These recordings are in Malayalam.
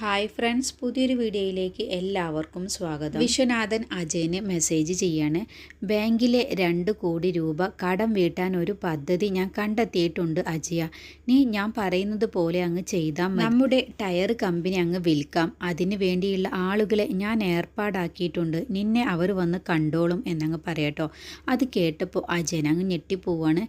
ഹായ് ഫ്രണ്ട്സ് പുതിയൊരു വീഡിയോയിലേക്ക് എല്ലാവർക്കും സ്വാഗതം. വിശ്വനാഥൻ അജയന് മെസ്സേജ് ചെയ്യാണ് ബാങ്കിലെ രണ്ട് കോടി രൂപ കടം വീട്ടാൻ ഒരു പദ്ധതി ഞാൻ കണ്ടെത്തിയിട്ടുണ്ട് അജയ. നീ ഞാൻ പറയുന്നത് പോലെ അങ്ങ് ചെയ്താൽ നമ്മുടെ ടയർ കമ്പനി അങ്ങ് വിൽക്കാം. അതിന് വേണ്ടിയുള്ള ആളുകളെ ഞാൻ ഏർപ്പാടാക്കിയിട്ടുണ്ട്. നിന്നെ അവർ വന്ന് കണ്ടോളും എന്നങ്ങ് പറയട്ടോ. അത് കേട്ടപ്പോൾ അജയൻ അങ്ങ് ഞെട്ടിപ്പോവാണ്.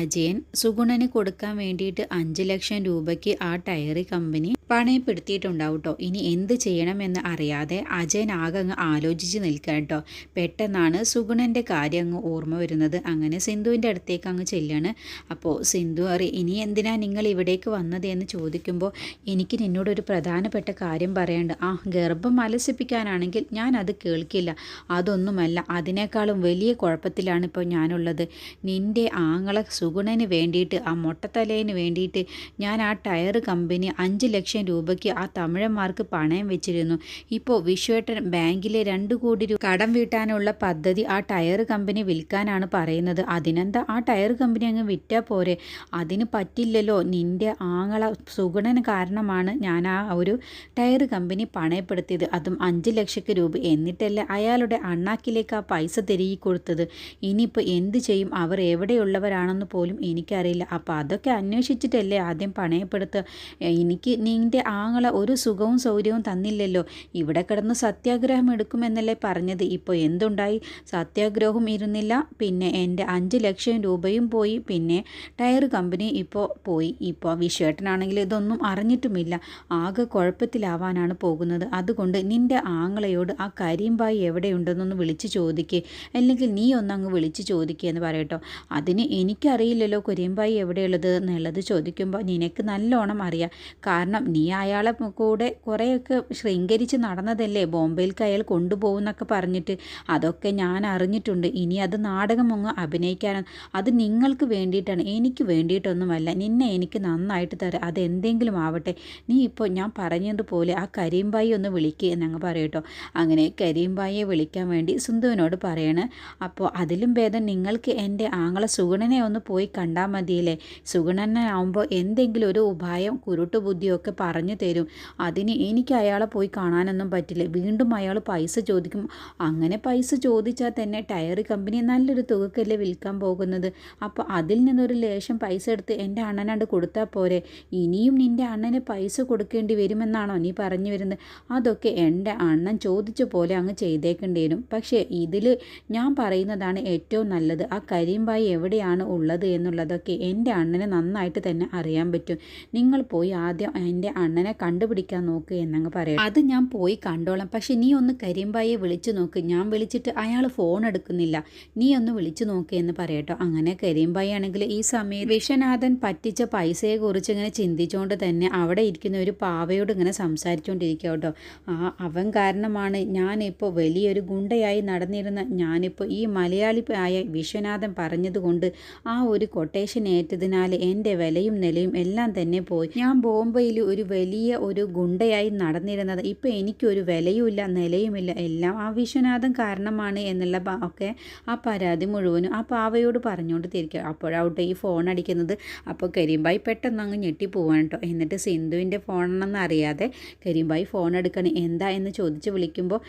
അജയൻ സുഗുണന് കൊടുക്കാൻ വേണ്ടിയിട്ട് അഞ്ച് ലക്ഷം രൂപയ്ക്ക് ആ ടയർ കമ്പനി പണയപ്പെടുത്തിയിട്ടുണ്ടാവും കേട്ടോ ഇനി എന്ത് ചെയ്യണമെന്ന് അറിയാതെ അജയൻ ആകെ അങ്ങ് ആലോചിച്ച് നിൽക്കുക കേട്ടോ. പെട്ടെന്നാണ് സുഗുണന്റെ കാര്യം അങ്ങ് ഓർമ്മ വരുന്നത്. അങ്ങനെ സിന്ധുവിന്റെ അടുത്തേക്ക് അങ്ങ് ചെല്ലാണ്. അപ്പോൾ സിന്ധു അറി ഇനി എന്തിനാ നിങ്ങൾ ഇവിടേക്ക് വന്നത്? എന്ന് ചോദിക്കുമ്പോൾ എനിക്ക് നിന്നോടൊരു പ്രധാനപ്പെട്ട കാര്യം പറയാണ്ട് ആ ഗർഭം അലസിപ്പിക്കാനാണെങ്കിൽ ഞാൻ അത് കേൾക്കില്ല. അതൊന്നുമല്ല അതിനേക്കാളും വലിയ കുഴപ്പത്തിലാണ് ഇപ്പോൾ ഞാനുള്ളത്. നിന്റെ ആങ്ങളെ സുഗുണന് വേണ്ടിയിട്ട് ആ മൊട്ടത്തലേന് വേണ്ടിയിട്ട് ഞാൻ ആ ടയർ കമ്പനി അഞ്ച് ലക്ഷം രൂപയ്ക്ക് ആ തമിഴന്മാർക്ക് പണയം വെച്ചിരുന്നു. ഇപ്പോൾ വിശ്വേട്ടൻ ബാങ്കിലെ രണ്ട് കോടി രൂപ കടം വീട്ടാനുള്ള പദ്ധതി ആ ടയർ കമ്പനി വിൽക്കാനാണ് പറയുന്നത്. അതിനെന്താ ആ ടയർ കമ്പനി അങ്ങ് വിറ്റാൽ പോരെ? അതിന് പറ്റില്ലല്ലോ. നിന്റെ ആങ്ങള സുഗുണന് കാരണമാണ് ഞാൻ ആ ഒരു ടയർ കമ്പനി പണയപ്പെടുത്തിയത്. അതും അഞ്ച് ലക്ഷം രൂപ. എന്നിട്ടല്ലേ അയാളുടെ അണ്ണാക്കിലേക്ക് ആ പൈസ തിരികെ കൊടുത്തത്. ഇനിയിപ്പോൾ എന്ത് ചെയ്യും? അവർ എവിടെയുള്ളവരാണെന്ന് പോലും എനിക്കറിയില്ല. അപ്പോൾ അതൊക്കെ അന്വേഷിച്ചിട്ടല്ലേ ആദ്യം പണയപ്പെടുത്തുക എനിക്ക് നിന്റെ ആങ്ങള ഒരു സുഖവും സൗകര്യവും തന്നില്ലല്ലോ. ഇവിടെ കിടന്ന് സത്യാഗ്രഹം എടുക്കുമെന്നല്ലേ പറഞ്ഞത്. ഇപ്പോൾ എന്തുണ്ടായി? സത്യാഗ്രഹവും ഇരുന്നില്ല. പിന്നെ എന്റെ അഞ്ച് ലക്ഷം രൂപയും പോയി. പിന്നെ ടയർ കമ്പനി ഇപ്പോൾ പോയി. ഇപ്പോൾ വിശ്വേട്ടനാണെങ്കിൽ ഇതൊന്നും അറിഞ്ഞിട്ടുമില്ല. ആകെ കുഴപ്പത്തിലാവാനാണ് പോകുന്നത്. അതുകൊണ്ട് നിന്റെ ആങ്ങളയോട് ആ കരീംബായി എവിടെയുണ്ടെന്നൊന്ന് വിളിച്ച് ചോദിക്കുക അല്ലെങ്കിൽ നീ ഒന്നങ്ങ് വിളിച്ച് ചോദിക്കുക എന്ന് പറയട്ടോ അതിന് എനിക്കറിയില്ലല്ലോ കരീംബായി എവിടെയുള്ളത് എന്നുള്ളത് ചോദിക്കുമ്പോൾ നിനക്ക് നല്ലോണം അറിയാം. കാരണം നീ അയാളെ കൂടെ കുറേയൊക്കെ ശൃംഗരിച്ച് നടന്നതല്ലേ? ബോംബെയിലേക്ക് അയാൾ കൊണ്ടുപോകുന്നൊക്കെ പറഞ്ഞിട്ട് അതൊക്കെ ഞാൻ അറിഞ്ഞിട്ടുണ്ട്. ഇനി അത് നാടകം അങ്ങ് അഭിനയിക്കാനും അത് നിങ്ങൾക്ക് വേണ്ടിയിട്ടാണ്. എനിക്ക് വേണ്ടിയിട്ടൊന്നുമല്ല. നിന്നെ എനിക്ക് നന്നായിട്ട് തരാം. അതെന്തെങ്കിലും ആവട്ടെ. നീ ഇപ്പോൾ ഞാൻ പറഞ്ഞതുപോലെ ആ കരീംബായി ഒന്ന് വിളിക്കുക എന്നങ്ങ് പറയട്ടോ അങ്ങനെ കരീംബായിയെ വിളിക്കാൻ വേണ്ടി സുന്ദുവിനോട് പറയണ്. അപ്പോൾ അതിലും ഭേദം നിങ്ങൾക്ക് എന്റെ ആങ്ങളെ സുഗുണനെ ഒന്ന് പോയി കണ്ടാൽ മതിയില്ലേ? സുഗുണനാവുമ്പോൾ എന്തെങ്കിലും ഒരു ഉപായം കുരുട്ടു ബുദ്ധിയൊക്കെ പറഞ്ഞു തരും. അതിന് എനിക്ക് അയാളെ പോയി കാണാനൊന്നും പറ്റില്ല. വീണ്ടും അയാൾ പൈസ ചോദിക്കും. അങ്ങനെ പൈസ ചോദിച്ചാൽ തന്നെ ടയർ കമ്പനി നല്ലൊരു തുകക്കല്ലേ വിൽക്കാൻ പോകുന്നത്. അപ്പോൾ അതിൽ നിന്നൊരു ലേശം പൈസ എടുത്ത് എന്റെ അണ്ണനാണ്ട് കൊടുത്താൽ പോരെ. ഇനിയും നിന്റെ അണ്ണന് പൈസ കൊടുക്കേണ്ടി വരുമെന്നാണോ നീ പറഞ്ഞു വരുന്നത്? അതൊക്കെ എന്റെ അണ്ണൻ ചോദിച്ച പോലെ അങ്ങ് ചെയ്തേക്കേണ്ടി വരും പക്ഷേ ഇതിൽ ഞാൻ പറയുന്നതാണ് ഏറ്റവും നല്ലത്. ആ കരീംബായി എവിടെയാണ് ഉള്ളത് എന്നുള്ളതൊക്കെ എന്റെ അണ്ണന് നന്നായിട്ട് തന്നെ അറിയാൻ പറ്റും. നിങ്ങൾ പോയി ആദ്യം എന്റെ അണ്ണനെ കണ്ടുപിടിക്കാൻ നോക്ക് എന്നങ്ങ് പറയാം. അത് ഞാൻ പോയി കണ്ടോളാം. പക്ഷെ നീ ഒന്ന് കരിമ്പായെ വിളിച്ചു നോക്ക്. ഞാൻ വിളിച്ചിട്ട് അയാൾ ഫോൺ എടുക്കുന്നില്ല. നീ ഒന്ന് വിളിച്ചു നോക്ക് എന്ന് പറയട്ടോ അങ്ങനെ കരിമ്പായി ആണെങ്കിൽ ഈ സമയത്ത് വിശ്വനാഥൻ പറ്റിച്ച പൈസയെ കുറിച്ച് ഇങ്ങനെ ചിന്തിച്ചുകൊണ്ട് തന്നെ അവിടെ ഇരിക്കുന്ന ഒരു പാവയോട് ഇങ്ങനെ സംസാരിച്ചുകൊണ്ടിരിക്കുക കേട്ടോ. ആ അവൻ കാരണമാണ് ഞാനിപ്പോൾ വലിയൊരു ഗുണ്ടയായി നടന്നിരുന്ന ഞാനിപ്പോൾ ഈ മലയാളി ആയ വിശ്വനാഥൻ പറഞ്ഞതുകൊണ്ട് ആ ഒരു കൊട്ടേഷൻ ഏറ്റതിനാൽ എന്റെ വിലയും നിലയും എല്ലാം തന്നെ പോയി. ഞാൻ ബോംബെയിൽ ഒരു വലിയ ഒരു ഗുണ്ടയായി നടന്നിരുന്നത്. ഇപ്പോൾ എനിക്കൊരു വിലയുമില്ല നിലയുമില്ല. എല്ലാം ആ വിശ്വനാഥൻ കാരണമാണ് എന്നുള്ള ഒക്കെ ആ പരാതി മുഴുവനും ആ പാവയോട് പറഞ്ഞുകൊണ്ട് തിരിക്കുക. അപ്പോഴാവട്ടെ ഈ ഫോൺ അടിക്കുന്നത്. അപ്പോൾ കരീംബായി പെട്ടെന്ന് അങ്ങ് ഞെട്ടിപ്പോവാണ് കേട്ടോ. എന്നിട്ട് സിന്ധുവിന്റെ ഫോണാണെന്ന് അറിയാതെ കരീംബായി ഫോൺ എടുക്കണം. എന്താ എന്ന് ചോദിച്ച് വിളിക്കുമ്പോൾ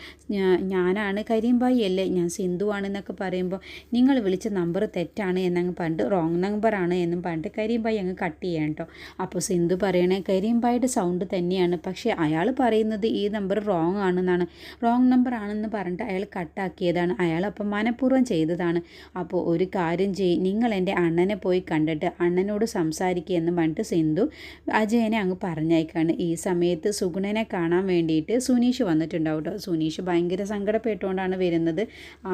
ഞാനാണ് കരീംബായി അല്ലേ? ഞാൻ സിന്ധു ആണെന്നൊക്കെ പറയുമ്പോൾ നിങ്ങൾ വിളിച്ച നമ്പർ തെറ്റാണ് എന്നങ്ങ് പണ്ട് റോങ് നമ്പറാണ് എന്നും പണ്ട് കരീംബായി അങ്ങ് കട്ട് ചെയ്യാൻ കേട്ടോ. അപ്പോൾ സിന്ധു പറയണേ കരീംബായിയുടെ സൗണ്ട് തന്നെയാണ്. പക്ഷേ അയാൾ പറയുന്നത് ഈ നമ്പർ റോങ് ആണെന്നാണ്. റോങ് നമ്പർ ആണെന്ന് പറഞ്ഞിട്ട് അയാൾ കട്ടാക്കിയതാണ് അയാൾ അപ്പം മനഃപൂർവം ചെയ്തതാണ്. അപ്പോൾ ഒരു കാര്യം ചെയ് നിങ്ങൾ എന്റെ അണ്ണനെ പോയി കണ്ടിട്ട് അണ്ണനോട് സംസാരിക്കുക എന്ന് പറഞ്ഞിട്ട് സിന്ധു അജയനെ അങ്ങ് പറഞ്ഞയക്കാണ്. ഈ സമയത്ത് സുഗുണനെ കാണാൻ വേണ്ടിയിട്ട് സുനീഷ് വന്നിട്ടുണ്ടാവും കേട്ടോ സുനീഷ് ഭയങ്കര സങ്കടപ്പെട്ടുകൊണ്ടാണ് വരുന്നത്.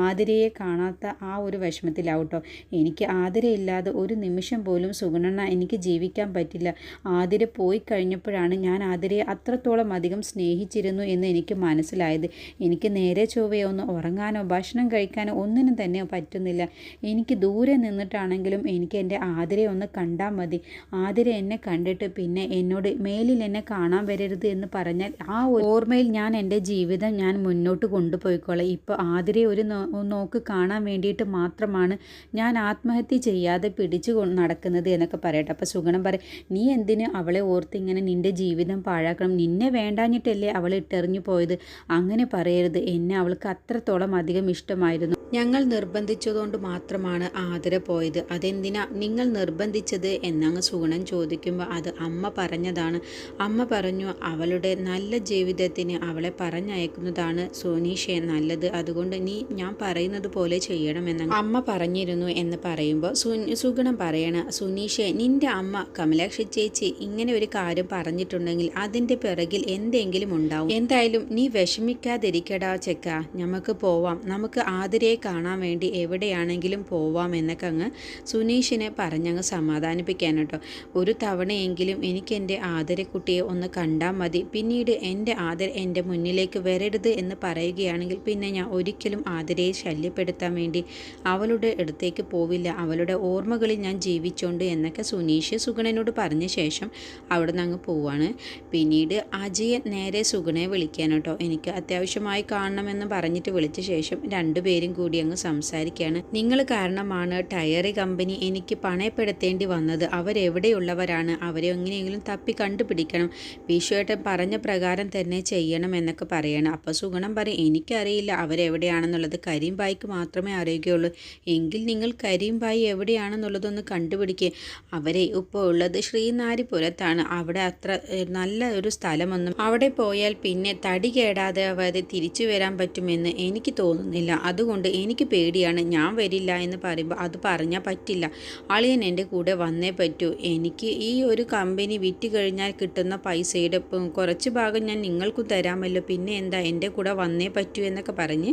ആതിരയെ കാണാത്ത ആ ഒരു വിഷമത്തിലാവും കേട്ടോ എനിക്ക് ആതിരയില്ലാതെ ഒരു നിമിഷം പോലും സുഗുണന എനിക്ക് ജീവിക്കാൻ പറ്റില്ല. ആതിര പോയി കഴിഞ്ഞപ്പോഴാണ് ഞാൻ ആതിരയെ അത്രത്തോളം അധികം സ്നേഹിച്ചിരുന്നു എന്ന് എനിക്ക് മനസ്സിലായത്. എനിക്ക് നേരെ ചൊവ്വയോ ഒന്ന് ഉറങ്ങാനോ ഭക്ഷണം കഴിക്കാനോ ഒന്നിനും തന്നെ പറ്റുന്നില്ല. എനിക്ക് ദൂരെ നിന്നിട്ടാണെങ്കിലും എനിക്ക് എന്റെ ആതിരയെ ഒന്ന് കണ്ടാൽ മതി. ആതിര എന്നെ കണ്ടിട്ട് പിന്നെ എന്നോട് മേലിൽ എന്നെ കാണാൻ വരരുത് എന്ന് പറഞ്ഞാൽ ആ ഓർമ്മയിൽ ഞാൻ എന്റെ ജീവിതം ഞാൻ മുന്നോട്ട് കൊണ്ടുപോയിക്കോളാം. ഇപ്പോൾ ആതിരയെ ഒരു നോക്ക് കാണാൻ വേണ്ടിയിട്ട് മാത്രമാണ് ഞാൻ ആത്മഹത്യ ചെയ്യാതെ പിടിച്ചു നടക്കുന്നത് എന്നൊക്കെ പറയട്ടെ. അപ്പോൾ സുഗണം പറയും നീ എന്തിന് അവളെ ഓർത്ത് ഇങ്ങനെ നിന്റെ ജീവിതം പാഴാക്കണം. നിന്നെ വേണ്ടാഞ്ഞിട്ടല്ലേ അവൾ ഇട്ടെറിഞ്ഞു പോയത്. അങ്ങനെ പറയരുത്. എന്നെ അവൾക്ക് അത്രത്തോളം അധികം ഇഷ്ടമായിരുന്നു. ഞങ്ങൾ നിർബന്ധിച്ചതുകൊണ്ട് മാത്രമാണ് ആതിര പോയത്. അതെന്തിനാ നിങ്ങൾ നിർബന്ധിച്ചത് എന്നങ്ങ് സുഗുണൻ ചോദിക്കുമ്പോൾ അത് അമ്മ പറഞ്ഞതാണ്. അമ്മ പറഞ്ഞു അവളുടെ നല്ല ജീവിതത്തിന് അവളെ പറഞ്ഞയക്കുന്നതാണ് സോനീഷെ നല്ലത്. അതുകൊണ്ട് നീ ഞാൻ പറയുന്നത് പോലെ ചെയ്യണമെന്ന് അമ്മ പറഞ്ഞിരുന്നു എന്ന് പറയുമ്പോൾ സുഗുണം പറയണ സുനീഷെ നിന്റെ അമ്മ കമലാക്ഷി ചേച്ചി ഇങ്ങനെ ഒരു കാര്യം പറഞ്ഞിട്ടുണ്ടെങ്കിൽ അതിന്റെ പിറകിൽ എന്തെങ്കിലും ഉണ്ടാവും. എന്തായാലും നീ വിഷമിക്കാതിരിക്കടാ ചെക്ക. നമുക്ക് പോവാം. നമുക്ക് ആതിരയെ കാണാൻ വേണ്ടി എവിടെയാണെങ്കിലും പോവാം എന്നൊക്കെ അങ്ങ് സുനീഷിനെ പറഞ്ഞങ്ങ് സമാധാനിപ്പിക്കാൻ കേട്ടോ. ഒരു തവണയെങ്കിലും എനിക്ക് എന്റെ ആദരക്കുട്ടിയെ ഒന്ന് കണ്ടാൽ മതി. പിന്നീട് എന്റെ ആദര എന്റെ മുന്നിലേക്ക് വരരുത് എന്ന് പറയുകയാണെങ്കിൽ പിന്നെ ഞാൻ ഒരിക്കലും ആതിരയെ ശല്യപ്പെടുത്താൻ വേണ്ടി അവളുടെ അടുത്തേക്ക് പോവില്ല. അവളുടെ ഓർമ്മകളിൽ ഞാൻ ജീവിച്ചോണ്ട് എന്നൊക്കെ സുനീഷ് സുഗണനോട് പറഞ്ഞ ശേഷം അവിടെ നിന്ന് അങ്ങ് പോവാണ്. പിന്നീട് അജയൻ നേരെ സുഗുണയെ വിളിക്കാൻ കേട്ടോ എനിക്ക് അത്യാവശ്യമായി കാണണമെന്ന് പറഞ്ഞിട്ട് വിളിച്ച ശേഷം രണ്ടുപേരും കൂടി അങ്ങ് സംസാരിക്കുകയാണ് നിങ്ങൾ കാരണമാണ് ടയറി കമ്പനി എനിക്ക് പണയപ്പെടുത്തേണ്ടി വന്നത്. അവരെവിടെയുള്ളവരാണ്? അവരെ എങ്ങനെയെങ്കിലും തപ്പി കണ്ടുപിടിക്കണം. വിഷുവേട്ടൻ പറഞ്ഞ പ്രകാരം തന്നെ ചെയ്യണം എന്നൊക്കെ പറയണം. അപ്പോൾ സുഗുണം പറയും എനിക്കറിയില്ല. അവരെവിടെയാണെന്നുള്ളത് കരീംബായിക്ക് മാത്രമേ അറിയുകയുള്ളൂ. എങ്കിൽ നിങ്ങൾ കരീംബായി എവിടെയാണെന്നുള്ളതൊന്ന് കണ്ടുപിടിക്കുക അവരെ ഇപ്പോൾ ഉള്ളത് ശ്രീനാരിപുരത്താണ്. അവിടെ അത്ര നല്ല ഒരു സ്ഥലമൊന്നും അവിടെ പോയാൽ പിന്നെ തടി കേടാതെ അവരെ തിരിച്ചു വരാൻ പറ്റുമെന്ന് എനിക്ക് തോന്നുന്നില്ല. അതുകൊണ്ട് എനിക്ക് പേടിയാണ്. ഞാൻ വരില്ല എന്ന് പറയുമ്പോൾ അത് പറഞ്ഞാൽ പറ്റില്ല. അളിയൻ എന്റെ കൂടെ വന്നേ പറ്റൂ. എനിക്ക് ഈ ഒരു കമ്പനി വിറ്റ് കഴിഞ്ഞാൽ കിട്ടുന്ന പൈസയുടെ കുറച്ച് ഭാഗം ഞാൻ നിങ്ങൾക്കും തരാമല്ലോ. പിന്നെ എന്താ എന്റെ കൂടെ വന്നേ പറ്റൂ എന്നൊക്കെ പറഞ്ഞ്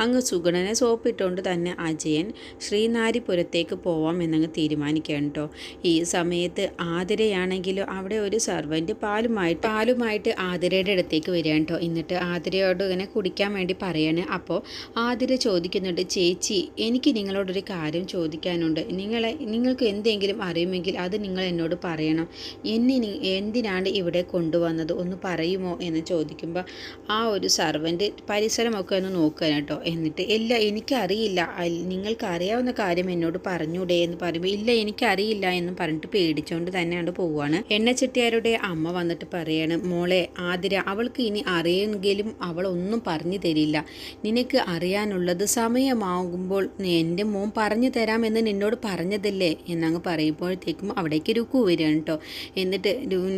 അങ്ങ് സുഗണനെ സോപ്പിട്ടുകൊണ്ട് തന്നെ അജയൻ ശ്രീനാരിപുരത്തേക്ക് പോവാം എന്നങ്ങ് തീരുമാനിക്കുകയാണ് കേട്ടോ ഈ സമയത്ത് ആതിരയാണെങ്കിലും അവിടെ ഒരു സർവന്റ് പാലുമായിട്ട് പാലുമായിട്ട് ആതിരയുടെ അടുത്തേക്ക് വരികയാണ് കേട്ടോ എന്നിട്ട് ആതിരയോട് ഇങ്ങനെ കുടിക്കാൻ വേണ്ടി പറയാണ്. അപ്പോൾ ആതിര ചോദിക്കുന്നുണ്ട് ചേച്ചി എനിക്ക് നിങ്ങളോടൊരു കാര്യം ചോദിക്കാനുണ്ട്. നിങ്ങളെ നിങ്ങൾക്ക് എന്തെങ്കിലും അറിയുമെങ്കിൽ അത് നിങ്ങൾ എന്നോട് പറയണം. എന്നെ എന്തിനാണ് ഇവിടെ കൊണ്ടുവന്നത്? ഒന്ന് പറയുമോ? എന്ന് ചോദിക്കുമ്പോൾ ആ ഒരു സർവന്റ് പരിസരമൊക്കെ ഒന്ന് നോക്കാൻ കേട്ടോ എന്നിട്ട് ഇല്ല എനിക്കറിയില്ല. നിങ്ങൾക്ക് അറിയാവുന്ന കാര്യം എന്നോട് പറഞ്ഞൂടെ? എന്ന് പറയുമ്പോൾ ഇല്ല എനിക്കറിയില്ല എന്നും പറഞ്ഞിട്ട് പേടിച്ചുകൊണ്ട് തന്നെയാണ് പോവുകയാണ് എണ്ണച്ചെട്ടിയാരുടെ അമ്മ വന്നിട്ട് പറയാണ് മോളെ ആതിര അവൾക്ക് ഇനി അറിയെങ്കിലും ഒന്നും പറഞ്ഞു തരില്ല. നിനക്ക് അറിയാനുള്ളത് സമയമാകുമ്പോൾ എന്റെ മോൻ പറഞ്ഞു തരാമെന്ന് നിന്നോട് പറഞ്ഞതല്ലേ? എന്നങ്ങ് പറയുമ്പോഴത്തേക്കും അവിടേക്ക് രുക്കു വരികയാണ് കേട്ടോ എന്നിട്ട്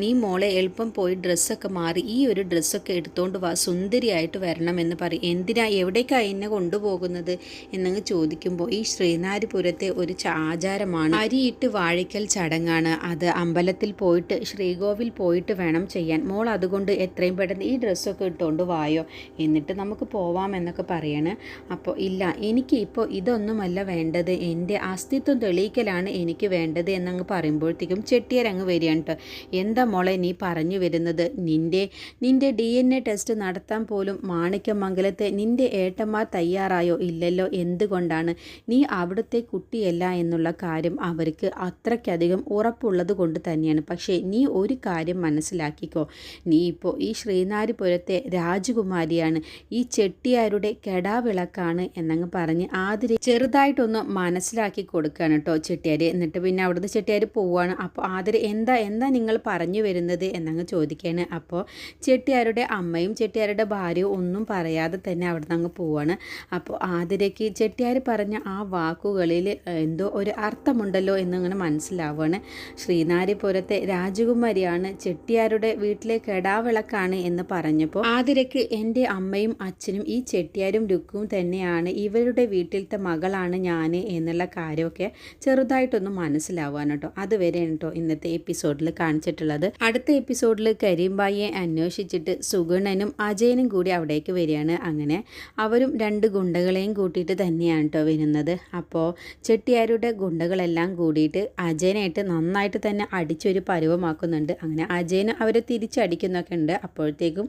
നീ മോളെ എളുപ്പം പോയി ഡ്രസ്സൊക്കെ മാറി ഈ ഒരു ഡ്രസ്സൊക്കെ എടുത്തുകൊണ്ട് വാ സുന്ദരിയായിട്ട് വരണമെന്ന് പറയും എന്തിനാ എവിടേക്കാണ് എന്നെ കൊണ്ടുപോകുന്നത്? എന്നങ്ങ് ചോദിക്കുമ്പോൾ ഈ ശ്രീനാരിപുരത്തെ ഒരു ആചാരമാണ്. അരിയിട്ട് വാഴിക്കൽ ചടങ്ങാണ്. അത് അമ്പലത്തിൽ പോയിട്ട് ശ്രീകോവിൽ പോയിട്ട് വേണം ചെയ്യാൻ. മോൾ അതുകൊണ്ട് എത്രയും പെട്ടെന്ന് ഈ ഡ്രസ്സൊക്കെ ഇട്ടുകൊണ്ട് വായോ. എന്നിട്ട് നമുക്ക് പോവാം എന്നൊക്കെ പറയാണ്. അപ്പോൾ ഇല്ല എനിക്ക് ഇപ്പോൾ ഇതൊന്നുമല്ല വേണ്ടത്. എന്റെ അസ്തിത്വം തെളിയിക്കലാണ് എനിക്ക് വേണ്ടത് എന്നങ്ങ് പറയുമ്പോഴത്തേക്കും ചെട്ടിയരങ്ങ് വരികയാണ് കേട്ടോ എന്താ മോളെ നീ പറഞ്ഞു വരുന്നത്? നിന്റെ നിന്റെ ഡി എൻ എ ടെസ്റ്റ് നടത്താൻ പോലും മാണിക്യമംഗലത്തെ നിന്റെ ഏട്ടന്മാർ തയ്യാറായോ? ഇല്ലല്ലോ. എന്തുകൊണ്ടാണ്? നീ അവിടുത്തെ കുട്ടിയല്ല എന്നുള്ള കാര്യം അവർക്ക് അത്രയ്ക്കധികം ഉറപ്പുള്ളത് കൊണ്ട് തന്നെയാണ്. പക്ഷേ നീ ഒരു കാര്യം മനസ്സിലാക്കിക്കോ. നീ ഇപ്പോൾ ഈ ശ്രീനാരിപുരത്തെ രാജകുമാരിയാണ്. ഈ ചെട്ടിയാരുടെ കെടാവിളക്കാണ് എന്നങ്ങ് പറഞ്ഞ് ആതിരി ചെറുതായിട്ടൊന്ന് മനസ്സിലാക്കി കൊടുക്കുകയാണ് കേട്ടോ ചെട്ടിയാർ എന്നിട്ട് പിന്നെ അവിടുന്ന് ചെട്ടിയാർ പോവുകയാണ് അപ്പോൾ ആതിര എന്താ എന്താ നിങ്ങൾ പറഞ്ഞു വരുന്നത്? എന്നങ്ങ് ചോദിക്കുകയാണ് അപ്പോൾ ചെട്ടിയാരുടെ അമ്മയും ചെട്ടിയാരുടെ ഭാര്യയും ഒന്നും പറയാതെ തന്നെ അവിടുന്ന് അങ്ങ് പോവാണ്. അപ്പോൾ ആതിരയ്ക്ക് ചെട്ടിയാർ പറഞ്ഞ ആ വാക്കുകളിൽ എന്തോ ഒരു അർത്ഥമുണ്ടല്ലോ എന്നിങ്ങനെ മനസ്സിലാവുകയാണ് ശ്രീനാരിപുരത്തെ രാജകുമാരിയാണ് ചെട്ടിയാരുടെ വീട്ടിലെ കെടാവിളക്കാണ് എന്ന് പറഞ്ഞപ്പോൾ ആതിരയ്ക്ക് എന്റെ അമ്മയും അച്ഛനും ഈ ചെട്ടിയാരും രുക്കും തന്നെയാണ് ഇവരുടെ വീട്ടിലത്തെ മകളാണ് ഞാൻ എന്നുള്ള കാര്യമൊക്കെ ചെറുതായിട്ടൊന്ന് മനസ്സിലാവാൻ കേട്ടോ. അതുവരെ കേട്ടോ ഇന്നത്തെ എപ്പിസോഡിൽ കാണിച്ചിട്ടുള്ളത്. അടുത്ത എപ്പിസോഡിൽ കരീംബായിയെ അന്വേഷിച്ചിട്ട് സുഗുണനും അജയനും കൂടി അവിടേക്ക് വരികയാണ്. അങ്ങനെ അവരും രണ്ട് ഗുണ്ടകളെയും കൂട്ടിയിട്ട് തന്നെയാണ് കേട്ടോ വരുന്നത്. അപ്പോൾ ചെട്ടിയാരുടെ ഗുണ്ടകളെല്ലാം കൂടിയിട്ട് അജയനായിട്ട് നന്നായിട്ട് തന്നെ അടിച്ചൊരു പരുവമാക്കുന്നുണ്ട്. അങ്ങനെ അജയന് അവരെ തിരിച്ചടിക്കുന്നൊക്കെ ഉണ്ട്. അപ്പോഴത്തേക്കും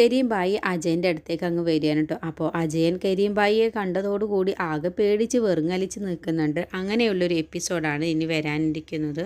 കരീംബായി അജയന്റെ അടുത്തേക്ക് അങ്ങ് വരികയാണ് കേട്ടോ. അപ്പോൾ അജയൻ കരീംബായിയെ കണ്ടതോടുകൂടി ആകെ പേടിച്ച് വെറുങ്ങലിച്ച് നിൽക്കുന്നുണ്ട്. അങ്ങനെയുള്ളൊരു എപ്പിസോഡാണ് ഇനി വരാനിരിക്കുന്നത്.